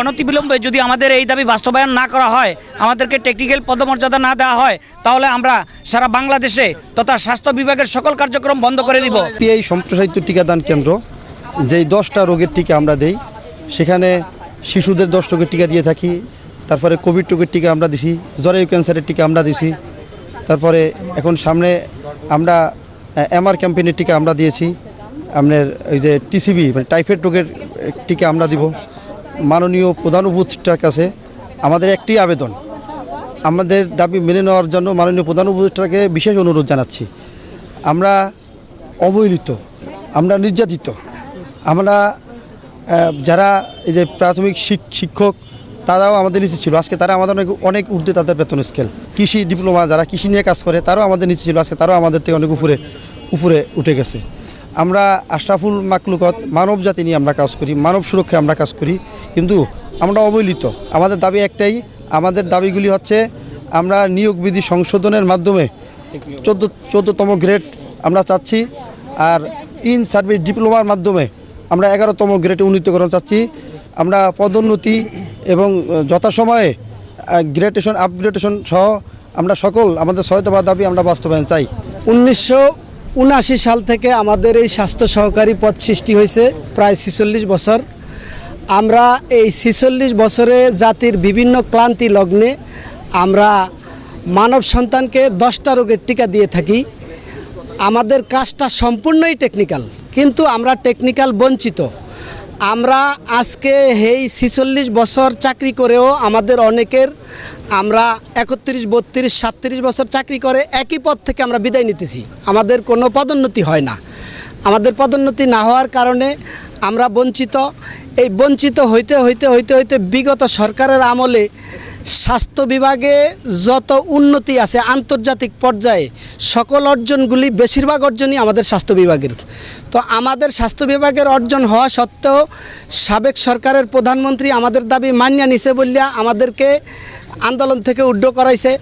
অনতিবিলম্বে যদি আমাদের এই দাবি বাস্তবায়ন না করা হয় আমাদেরকে টেকনিক্যাল পদমর্যাদা না দেওয়া হয় তাহলে আমরা সারা বাংলাদেশে তথা স্বাস্থ্য বিভাগের সকল কার্যক্রম বন্ধ করে দিব। পিআই সম্প্রসারিত টিকাদান কেন্দ্র যেই দশটা রোগের টিকা আমরা দেই সেখানে শিশুদের দশ রোগের টিকা দিয়ে থাকি তারপরে কোভিড রোগের টিকা আমরা দিছি জরায়ু ক্যান্সারের টিকা আমরা দিছি তারপরে এখন সামনে আমরা এমআর ক্যাম্পেইনের টিকা আমরা দিয়েছি আপনার ওই যে টিসিবি মানে টাইফয়েড রোগের টিকা আমরা দিব। মাননীয় প্রধান উপদেষ্টার কাছে আমাদের একটি আবেদন। আমাদের দাবি মেনে নেওয়ার জন্য মাননীয় প্রধান উপদেষ্টাকে বিশেষ অনুরোধ জানাচ্ছি। আমরা অবহেলিত, আমরা নির্যাতিত, আমরা যারা এই যে প্রাথমিক শিক্ষক, তারাও আমাদের নিচে ছিল। আজকে তারা আমাদের অনেক অনেক ঊর্ধ্বে তাদের বেতন স্কেল কৃষি ডিপ্লোমা যারা কৃষি নিয়ে কাজ করে, তারাও আমাদের নিচে ছিল। আজকে তারাও আমাদের থেকে অনেক উপরে উপরে উঠে গেছে। আমরা আশরাফুল মাকলুকত মানব জাতি নিয়ে আমরা কাজ করি, মানব সুরক্ষায় আমরা কাজ করি। কিন্তু আমরা অবহেলিত। আমাদের দাবি একটাই, আমাদের দাবিগুলি হচ্ছে আমরা নিয়োগ বিধি সংশোধনের মাধ্যমে চোদ্দ, চোদ্দোতম গ্রেড আমরা চাচ্ছি আর ইন সার্ভিস ডিপ্লোমার মাধ্যমে আমরা এগারোতম গ্রেডে উন্নীত উন্নীতকরণ চাচ্ছি। আমরা পদোন্নতি এবং যথাসময়ে গ্রেডেশন, আপগ্রেডেশন সহ আমরা সকল, আমাদের সহায়তা দাবি আমরা বাস্তবায়ন চাই। উনিশশো উনআশি সাল থেকে আমাদের এই স্বাস্থ্য সহকারী পদ সৃষ্টি হয়েছে, প্রায় ছিচল্লিশ বছর। আমরা এই ছিচল্লিশ বছরে জাতির বিভিন্ন ক্লান্তি লগ্নে আমরা মানব সন্তানকে দশটা রোগের টিকা দিয়ে থাকি। আমাদের কাজটা সম্পূর্ণই টেকনিক্যাল কিন্তু আমরা টেকনিক্যাল বঞ্চিত। আমরা আজকে এই ছিচল্লিশ বছর চাকরি করেও আমাদের অনেকের আমরা একত্রিশ, বত্রিশ, সাতত্রিশ বছর চাকরি করে একই পদ থেকে আমরা বিদায় নিতেছি। আমাদের কোনো পদোন্নতি হয় না। আমাদের পদোন্নতি না হওয়ার কারণে আমরা বঞ্চিত। এই বঞ্চিত হইতে হইতে হইতে হইতে বিগত সরকারের আমলে স্বাস্থ্য বিভাগে যত উন্নতি আছে আন্তর্জাতিক পর্যায়ে, সকল অর্জনগুলি বেশিরভাগ অর্জনই আমাদের স্বাস্থ্য বিভাগের। তো আমাদের স্বাস্থ্য বিভাগের অর্জন হওয়া সত্ত্বেও সাবেক সরকারের প্রধানমন্ত্রী আমাদের দাবি মানিয়া নিছে বললিয়া আমাদেরকে আন্দোলন থেকে উড্ড করাইছে।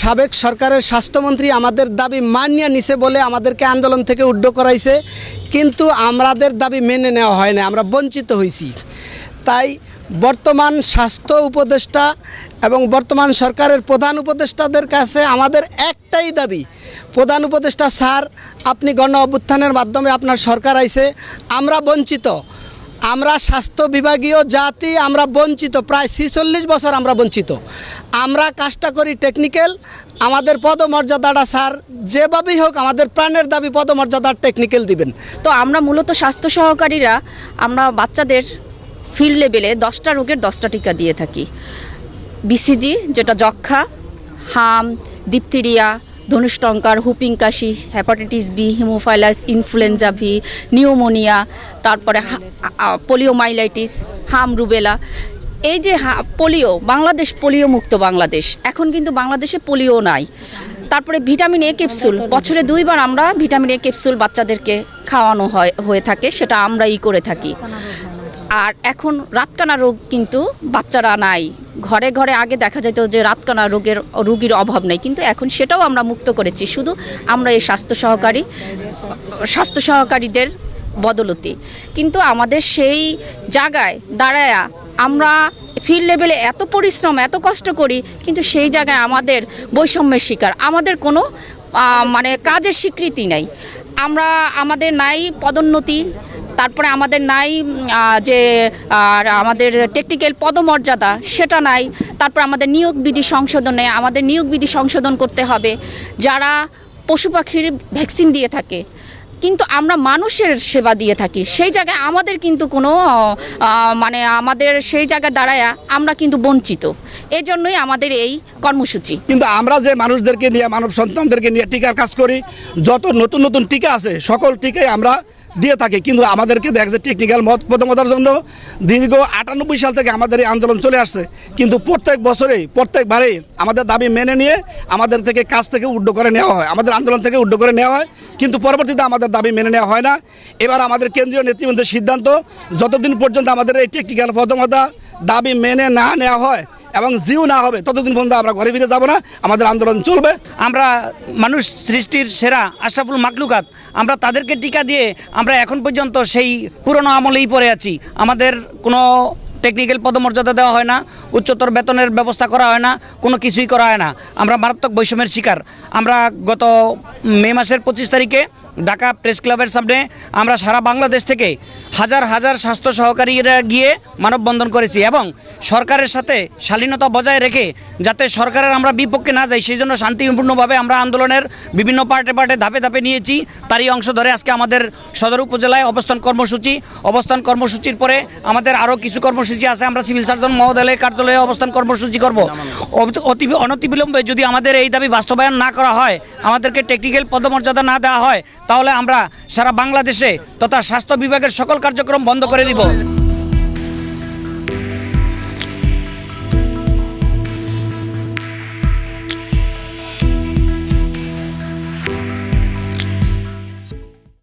সাবেক সরকারের স্বাস্থ্যমন্ত্রী আমাদের দাবি মানিয়া নিছে বলে আমাদেরকে আন্দোলন থেকে উড্ড করাইছে। কিন্তু আমাদের দাবি মেনে নেওয়া হয় না আমরা বঞ্চিত হয়েছি তাই বর্তমান স্বাস্থ্য উপদেষ্টা এবং বর্তমান সরকারের প্রধান উপদেষ্টাদের কাছে আমাদের একটাই দাবি, প্রধান উপদেষ্টা, স্যার, আপনি গণ অভ্যুত্থানের মাধ্যমে আপনার সরকার আইছে, আমরা বঞ্চিত। আমরা স্বাস্থ্য বিভাগীয় জাতি, আমরা বঞ্চিত। প্রায় ছিচল্লিশ বছর আমরা বঞ্চিত। আমরা কাজটা করি টেকনিক্যাল আমাদের পদমর্যাদাটা, স্যার, যেভাবেই হোক আমাদের প্রাণের দাবি পদমর্যাদার টেকনিক্যাল দিবেন। তো আমরা মূলত স্বাস্থ্য সহকারীরা, আমরা বাচ্চাদের ফিল্ড লেভেলে দশটা রোগের দশটা টিকা দিয়ে থাকি। বিসিজি যেটা যক্ষা হাম ডিপথেরিয়া ধনুষ্টঙ্কার হুপিং কাশি hepatitis B haemophilus influenzae B pneumonia তারপরে পোলিওমাইলাইটিস হাম রুবেলা এই যে পোলিও বাংলাদেশ পোলিও মুক্ত বাংলাদেশ। এখন কিন্তু বাংলাদেশে পোলিও নাই। তারপরে ভিটামিন এ ক্যাপসুল বছরে দুইবার আমরা ভিটামিন এ ক্যাপসুল বাচ্চাদেরকে খাওয়ানো হয়, হয়ে থাকে, সেটা আমরাই করে থাকি। আর এখন রাতকানা রোগ কিন্তু বাচ্চারা নাই। ঘরে ঘরে আগে দেখা যেত যে রাতকানা রোগের, রুগীর অভাব নেই। কিন্তু এখন সেটাও আমরা মুক্ত করেছি। শুধু আমরা এই স্বাস্থ্য সহকারী, স্বাস্থ্য সহকারীদের বদলতি। কিন্তু আমাদের সেই জায়গায় দাঁড়ায়া আমরা ফিল্ড লেভেলে এত পরিশ্রম, এত কষ্ট করি, কিন্তু সেই জায়গায় আমাদের বৈষম্যের শিকার। আমাদের কোনো মানে কাজের স্বীকৃতি নেই। আমরা, আমাদের নাই পদোন্নতি তারপরে আমাদের নাই যে, আর আমাদের টেকনিক্যাল পদমর্যাদা, সেটা নাই। তারপর আমাদের নিয়োগ বিধি সংশোধনে, আমাদের নিয়োগ বিধি সংশোধন করতে হবে, যারা পশু পাখির ভ্যাকসিন দিয়ে থাকে। কিন্তু আমরা মানুষের সেবা দিয়ে থাকি। সেই জায়গায় আমাদের কিন্তু কোনো মানে আমাদের সেই জায়গায় দাঁড়ায় আমরা কিন্তু বঞ্চিত। এই জন্যই আমাদের এই কর্মসূচি। কিন্তু আমরা যে মানুষদেরকে নিয়ে, মানব সন্তানদেরকে নিয়ে টিকার কাজ করি, যত নতুন নতুন টিকা আছে, সকল টিকাই আমরা দিয়ে থাকে। কিন্তু আমাদেরকে দেখা যায় টেকনিক্যাল মত প্রথমতার জন্য দীর্ঘ আটানব্বই সাল থেকে আমাদের এই আন্দোলন চলে আসছে। কিন্তু প্রত্যেক বছরেই, প্রত্যেকবারেই আমাদের দাবি মেনে নিয়ে আমাদের থেকে কাজ থেকে উড্ড করে নেওয়া হয়। আমাদের আন্দোলন থেকে উড্ড করে নেওয়া হয়। কিন্তু পরবর্তীতে আমাদের দাবি মেনে নেওয়া হয় না। এবার আমাদের কেন্দ্রীয় নেতৃবৃন্দের সিদ্ধান্ত, যতদিন পর্যন্ত আমাদের এই টেকনিক্যাল পদমতা দাবি মেনে না নেওয়া হয় এবং জিও না হবে, ততদিন পর্যন্ত আমরা ঘরে ফিরে যাব না, আমাদের আন্দোলন চলবে। আমরা মানুষ সৃষ্টির সেরা আশরাফুল মাকলুকাত, আমরা তাদেরকে টিকা দিয়ে আমরা এখন পর্যন্ত সেই পুরনো আমলেই পড়ে আছি। আমাদের কোনো টেকনিক্যাল পদমর্যাদা দেওয়া হয় না, উচ্চতর বেতনের ব্যবস্থা করা হয় না, কোনো কিছুই করা হয় না। আমরা মারাত্মক বৈষম্যের শিকার। আমরা গত মে মাসের পঁচিশ তারিখে ঢাকা প্রেস ক্লাবের সামনে আমরা সারা বাংলাদেশ থেকে হাজার হাজার স্বাস্থ্য সহকারীরা গিয়ে মানববন্ধন করেছি এবং সরকারের সাথে শালীনতা বজায় রেখে যাতে সরকারের আমরা বিপক্ষে না যাই, সেই জন্য শান্তিপূর্ণভাবে আমরা আন্দোলনের বিভিন্ন পার্টে পার্টে ধাপে ধাপে নিয়েছি। তারই অংশ ধরে আজকে আমাদের সদর উপজেলায় অবস্থান কর্মসূচি। অবস্থান কর্মসূচির পরে আমাদের আরও কিছু কর্মসূচি আছে, আমরা সিভিল সার্জন মহোদয়ের কার্যালয়ে অবস্থান কর্মসূচি করব। অতি- অনতিবিলম্বে যদি আমাদের এই দাবি বাস্তবায়ন না করা হয়, আমাদেরকে টেকনিক্যাল পদমর্যাদা না দেওয়া হয়, তাহলে আমরা সারা বাংলাদেশে তথা স্বাস্থ্য বিভাগের সকল কার্যক্রম বন্ধ করে দিব।